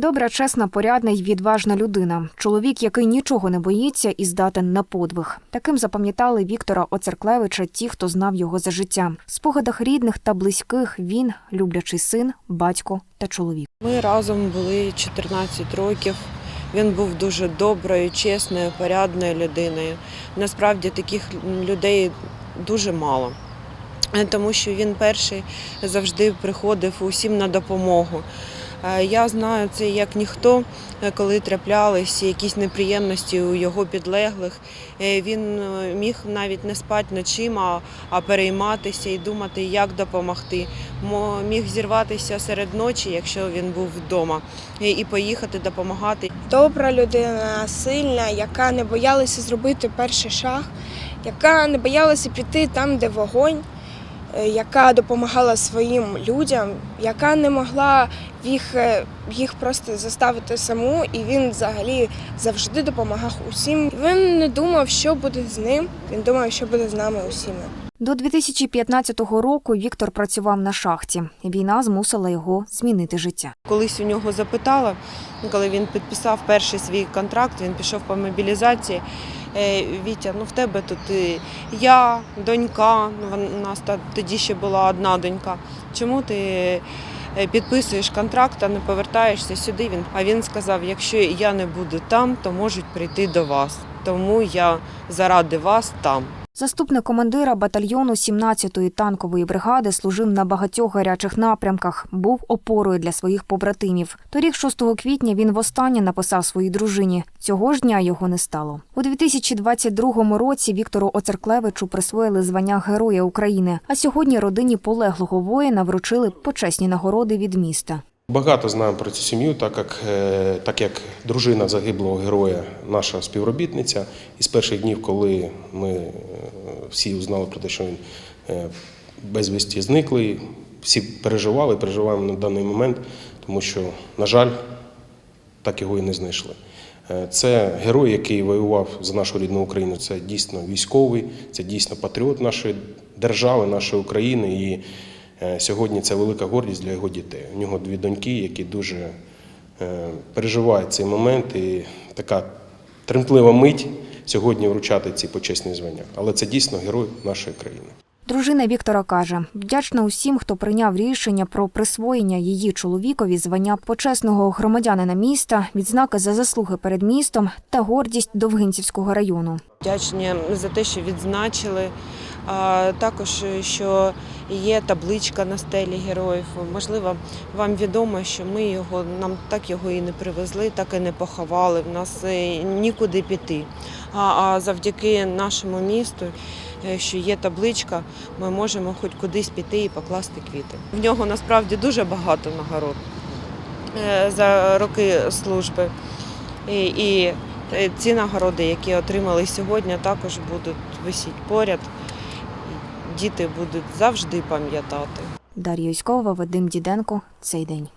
Добра, чесна, порядна й відважна людина. Чоловік, який нічого не боїться і здатен на подвиг. Таким запам'ятали Віктора Оцерклевича ті, хто знав його за життя. В спогадах рідних та близьких він люблячий син, батько та чоловік. Ми разом були 14 років. Він був дуже доброю, чесною, порядною людиною. Насправді таких людей дуже мало, тому що він перший завжди приходив усім на допомогу. Е, Я знаю це як ніхто, е, коли траплялися якісь неприємності у його підлеглих. Е, Він міг навіть не спати ночима, а перейматися і думати, як допомогти. Мо- Міг зірватися серед ночі, якщо він був вдома, і поїхати допомагати. добра людина, сильна, яка не боялася зробити перший шаг, яка не боялася піти там, де вогонь, яка допомагала своїм людям, яка не могла їх, е, їх просто заставити саму, і він взагалі завжди допомагав усім. Він не думав, що буде з ним, він думав, що буде з нами усіма. До 2015 року Віктор працював на шахті. Війна змусила його змінити життя. Колись у нього запитала, коли він підписав перший свій контракт, він пішов по мобілізації. «Е, Вітя, ну в тебе тут я, донька. Ну у нас тоді ще була одна донька. Чому ти е, підписуєш контракт, а не повертаєшся сюди? Він а він сказав: якщо я не буду там, то можуть прийти до вас. Тому я заради вас там. Заступник командира батальйону 17-ї танкової бригади служив на багатьох гарячих напрямках, був опорою для своїх побратимів. Торік, 6 квітня, він востаннє написав своїй дружині. Цього ж дня його не стало. У 2022 році Віктору Оцерклевичу присвоїли звання Героя України. А сьогодні родині полеглого воїна вручили почесні нагороди від міста. Багато знаємо про цю сім'ю, так як, е, так як дружина загиблого героя, наша співробітниця. І з перших днів, коли ми е, всі узнали про те, що він е, безвісті зниклий, всі переживали, переживаємо на даний момент, тому що, на жаль, так його і не знайшли. Це герой, який воював за нашу рідну Україну. Це дійсно військовий, це дійсно патріот нашої держави, нашої України. І сьогодні це велика гордість для його дітей. У нього дві доньки, які дуже е, переживають цей момент. І така тремтлива мить сьогодні вручати ці почесні звання. Але це дійсно герой нашої країни. Дружина Віктора каже, вдячна усім, хто прийняв рішення про присвоєння її чоловікові звання почесного громадянина міста, відзнаки за заслуги перед містом та гордість Довгинцівського району. Вдячні за те, що відзначили. Також що є табличка на стелі героїв. Можливо, вам відомо, що ми його нам так його і не привезли, так і не поховали. В нас е, нікуди піти. А, завдяки нашому місту, е, що є табличка, ми можемо хоч кудись піти і покласти квіти. В нього насправді дуже багато нагород е, за роки служби. І, і е, ці нагороди, які отримали сьогодні, також будуть висіти поряд. Діти будуть завжди пам'ятати. Дар'я Юськова, Вадим Діденко. Цей день.